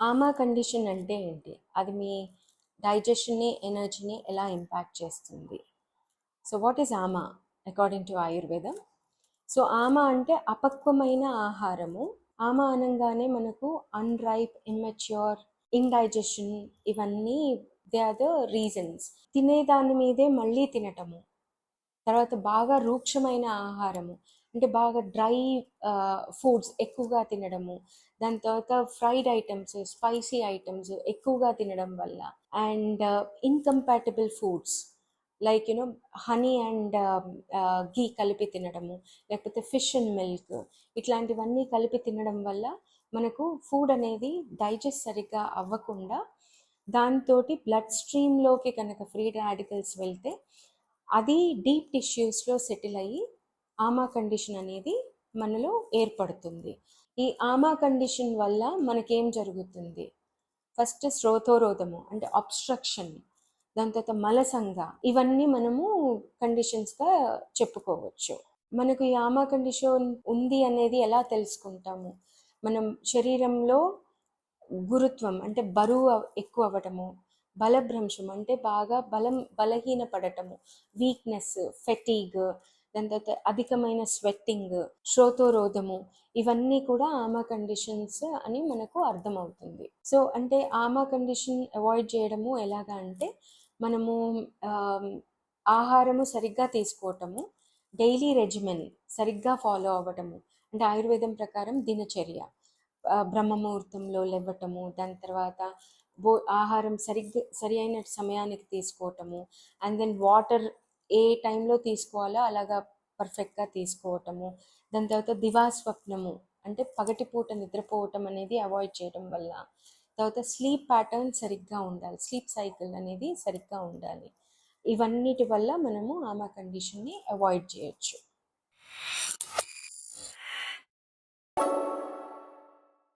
ఆమా condition అంటే ఏంటి? అది మీ డైజెషన్ని ఎనర్జీని ఎలా ఇంపాక్ట్ చేస్తుంది? So what is ama according to ఆయుర్వేదం. సో ఆమా అంటే అపక్వమైన ఆహారము. ఆమా అనగానే మనకు అన్రైప్ ఇమ్మెచ్యూర్ ఇండైజెషన్ ఇవన్నీ దే ఆర్ ద రీజన్స్ తినేదాని మీదే మళ్ళీ తినటము. తర్వాత బాగా రూక్షమైన ఆహారము. అంటే బాగా డ్రై ఫుడ్స్ ఎక్కువగా తినడము. దాని తర్వాత ఫ్రైడ్ ఐటమ్స్ స్పైసీ ఐటమ్స్ ఎక్కువగా తినడం వల్ల. And incompatible foods. Like you know honey and ghee కలిపి తినడము. లేకపోతే ఫిష్ అండ్ మిల్క్. ఇట్లాంటివన్నీ కలిపి తినడం వల్ల మనకు ఫుడ్ అనేది డైజెస్ట్ సరిగ్గా అవ్వకుండా దాంతో బ్లడ్ స్ట్రీమ్లోకి కనుక ఫ్రీ రాడికల్స్ వెళ్తే అది డీప్ టిష్యూస్లో సెటిల్ అయ్యి ఆమా కండిషన్ అనేది మనలో ఏర్పడుతుంది. ఈ ఆమా కండిషన్ వల్ల మనకేం జరుగుతుంది? ఫస్ట్ శ్రోతోరోధము అంటే అబ్స్ట్రక్షన్ దాని తర్వాత మలసంగ ఇవన్నీ మనము కండిషన్స్గా చెప్పుకోవచ్చు. మనకు ఈ ఆమా కండిషన్ ఉంది అనేది ఎలా తెలుసుకుంటాము? మనం శరీరంలో గురుత్వం అంటే బరువు ఎక్కువ అవ్వటము బలభ్రంశం అంటే బాగా బలం బలహీన పడటము వీక్నెస్ ఫెటీగ్ దాని తర్వాత అధికమైన స్వెట్టింగ్ శ్రోతోరోధము ఇవన్నీ కూడా ఆమా కండిషన్స్ అని మనకు అర్థమవుతుంది. సో అంటే ఆమా కండిషన్ అవాయిడ్ చేయడము ఎలాగా అంటే మనము ఆహారము సరిగ్గా తీసుకోవటము డైలీ రెజిమెన్ సరిగ్గా ఫాలో అవ్వటము అంటే ఆయుర్వేదం ప్రకారం దినచర్య బ్రహ్మముహూర్తంలో లేవటము దాని తర్వాత భో ఆహారం సరిగ్గా సరి అయిన సమయానికి తీసుకోవటము అండ్ దెన్ వాటర్ ఏ టైంలో తీసుకోవాలో అలాగా పర్ఫెక్ట్గా తీసుకోవటము. దాని తర్వాత దివాస్వప్నము అంటే పగటిపూట నిద్రపోవటం అనేది అవాయిడ్ చేయడం వల్ల. తర్వాత స్లీప్ ప్యాటర్న్ సరిగ్గా ఉండాలి స్లీప్ సైకిల్ అనేది సరిగ్గా ఉండాలి. ఇవన్నిటి వల్ల మనము ఆమె కండిషన్ని అవాయిడ్ చేయొచ్చు.